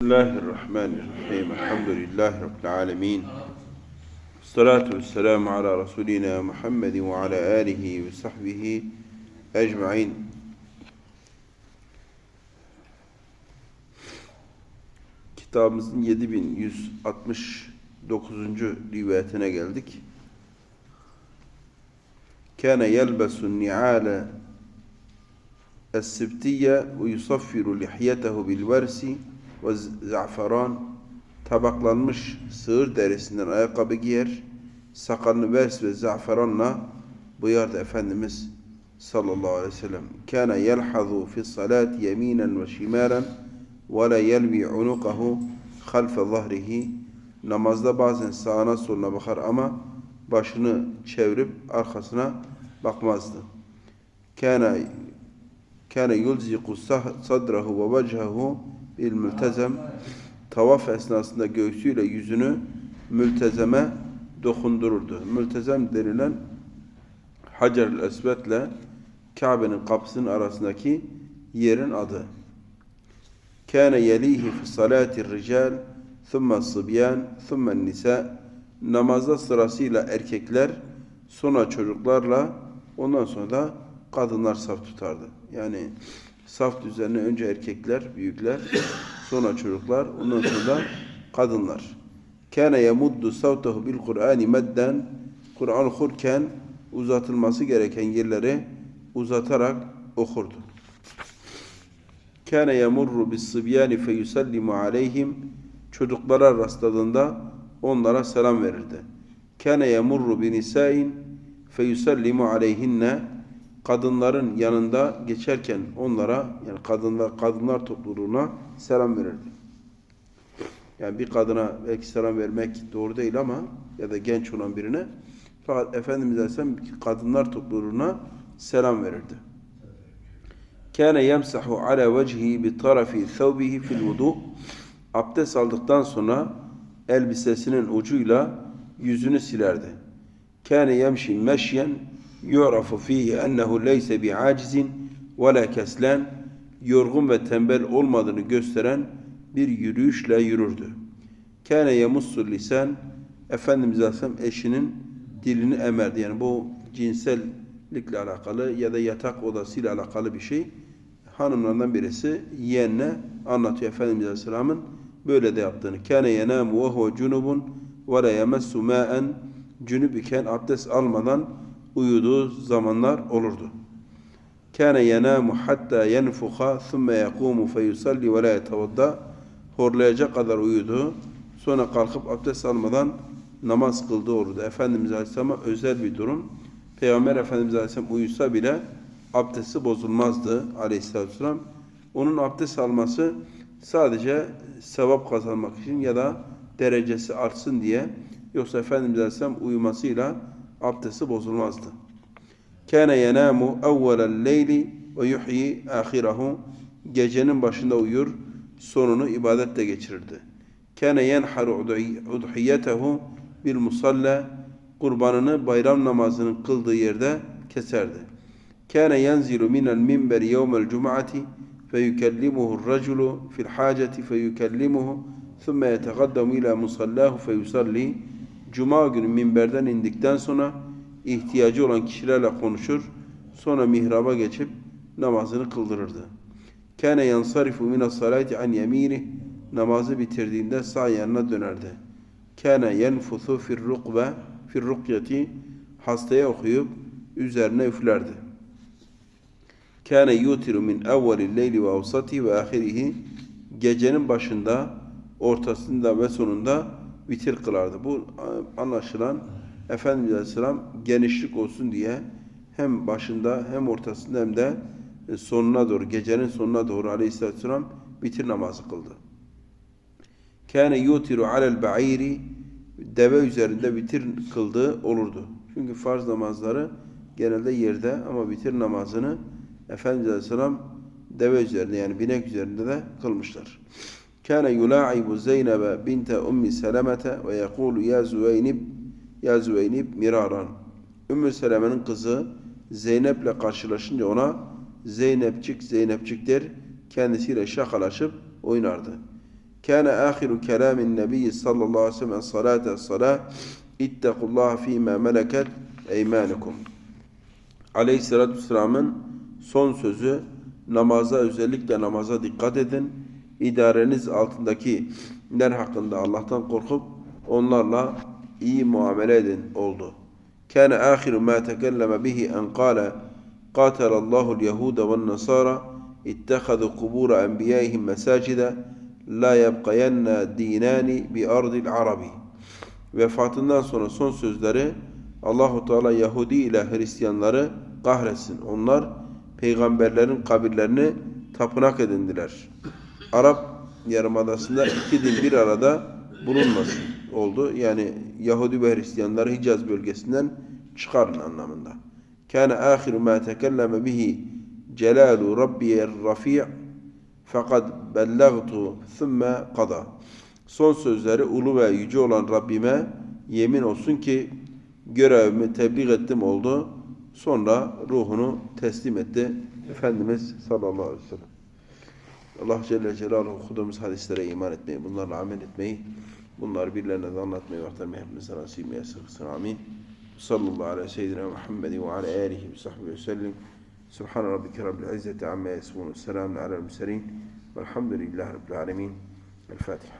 Bismillahirrahmanirrahim. Elhamdülillahi Rabbil alemin. Salatu vesselamu ala Resulina Muhammedin ve ala alihi ve sahbihi ecma'in. Kitabımızın 7169. rivayetine geldik. Kâne yelbesun ni'âle es-sibtiyye ve yusaffiru lihyetehu bil versi ve za'feran tabaklanmış sığır derisinden ayakkabı giyer, sakalını vers ve za'feranla buyardı Efendimiz sallallahu aleyhi ve sellem. Kâne yelhazu fi salati yeminen ve şimalen ve la yelvi unukahu halfe zahrihi namazda bazen sağına soluna bakar ama başını çevirip arkasına bakmazdı. Kâne kâne yulziku sadrahu ve vechehu bil mültezem tavaf esnasında göğsüyle yüzünü mültezeme dokundururdu. Mültezem denilen Hacer-ül Esved'le Kabe'nin kapısının arasındaki yerin adı. Kâne yelihi fi salâti rical thumma sıbyan thumma nisa namazda sırasıyla erkekler sonra çocuklarla ondan sonra da kadınlar saf tutardı. Yani saf düzenine önce erkekler, büyükler, sonra çocuklar, ondan sonra kadınlar. Kâne yemuddu savtehu bil Kur'ani medden Kur'an okurken uzatılması gereken yerleri uzatarak okurdu. Kâne yemurru bis sıbyani fe yusallimu aleyhim çocuklara rastladığında onlara selam verirdi. Kâne yemurru bi nisâin fe yusallimu aleyhinne kadınların yanında geçerken onlara yani kadınlar kadınlar topluluğuna selam verirdi. Yani bir kadına belki selam vermek doğru değil ama ya da genç olan birine fakat Efendimiz Aleyhisselam kadınlar topluluğuna selam verirdi. Kâne yemsahu ala vecihi bi tarafi thawbihi fil vudu abdest aldıktan sonra elbisesinin ucuyla yüzünü silerdi. Kâne yemşi meşyen fihi ennehu leyse bi'acizin ve la keslen yorgun ve tembel olmadığını gösteren bir yürüyüşle yürürdü. Kâne yemussu lisan Efendimiz Aleyhisselam eşinin dilini emerdi. Yani bu cinsellikle alakalı ya da yatak odasıyla alakalı bir şey. Hanımlardan birisi yeğenine anlatıyor Efendimiz Aleyhisselam'ın böyle de yaptığını. Kâne yenâmu ve huve cunubun ve la yemessu mâen cünüp iken abdest almadan uyuduğu zamanlar olurdu. Kâne yenâmu hattâ yenfuha thumme yekûmu fe yusalli ve yetevadda horlayacak kadar uyudu. Sonra kalkıp abdest almadan namaz kıldığı olurdu. Efendimiz Aleyhisselam'a özel bir durum. Peygamber Efendimiz Aleyhisselam uyusa bile abdesti bozulmazdı Aleyhisselatü. Onun abdest alması sadece sevap kazanmak için ya da derecesi artsın diye yoksa Efendimiz Aleyhisselam uyumasıyla abdesti bozulmazdı. Kâne yenâmu evvelel leyli ve yuhyi âhirahu Gecenin başında uyur, sonunu ibadetle geçirirdi. Kâne yenharu udhiyetehu bil musalla Kurbanını bayram namazının kıldığı yerde keserdi. Kâne yenzilu minel minber yevmel cum'ati feyukellimuhu raculu fil haceti feyukellimuhu thumme yetegaddamu ila musallahu feyusalli Cuma günü minberden indikten sonra ihtiyacı olan kişilerle konuşur, sonra mihraba geçip namazını kıldırırdı. Kâne yansarifu mine salati an yemini namazı bitirdiğinde sağ yanına dönerdi. Kâne yenfuthu fir rukbe fir rukyeti hastaya okuyup üzerine üflerdi. Kâne yutiru min evvelil leyli ve avsati ve ahirihi gecenin başında, ortasında ve sonunda vitir kılardı. Bu anlaşılan Efendimiz Aleyhisselam genişlik olsun diye hem başında hem ortasında hem de sonuna doğru, gecenin sonuna doğru Aleyhisselatü Vesselam vitir namazı kıldı. Kâne yutiru alel ba'iri deve üzerinde vitir kıldığı olurdu. Çünkü farz namazları genelde yerde ama vitir namazını Efendimiz Aleyhisselam deve üzerinde yani binek üzerinde de kılmışlar. كان يلاعب زينب بنت أم سلمة ويقول يا زوينب ya Züveynib miraran. Ümmü Seleme'nin kızı Zeynep'le karşılaşınca ona Zeynepçik Zeynepçik der kendisiyle şakalaşıp oynardı. كان آخر كلام النبي صلى الله عليه وسلم الصلاة الصلاة اتقوا الله فيما ملكت أيمانكم Aleyhisselatü Vesselam'ın son sözü namaza özellikle namaza dikkat edin. idareniz altındakiler hakkında Allah'tan korkup onlarla iyi muamele edin oldu. Kâne âhiru mâ tekelleme bihi en kâle qâtelallahu l-yehûde ve nasara ittehadu kubura enbiyaihim mesacide la yabqayanna dinani bi ardil arabi. Vefatından sonra son sözleri Allahu Teala Yahudi ile Hristiyanları kahretsin. Onlar peygamberlerin kabirlerini tapınak edindiler. Arap Yarımadası'nda iki din bir arada bulunmasın oldu. Yani Yahudi ve Hristiyanları Hicaz bölgesinden çıkarın anlamında. Kâne âhiru mâ tekelleme bihi celâlu rabbiyer rafi' fakat bellagtu thumme qada. Son sözleri ulu ve yüce olan Rabbime yemin olsun ki görevimi tebliğ ettim oldu. Sonra ruhunu teslim etti. Efendimiz sallallahu aleyhi ve sellem. Allah Celle Celaluhu okuduğumuz hadislere iman etmeyi, bunlarla amel etmeyi, bunları birilerine de anlatmayı ve aktarmayı hepimize nasip eylesin. Amin. Sallallahu aleyhi ve seyyidina Muhammedin ve ala alihi ve sahbihi ve sellem. Subhan rabbike rabbil izzeti amma yasifun. Selamun alel murselin. Velhamdülillahi rabbil alemin. El Fatiha.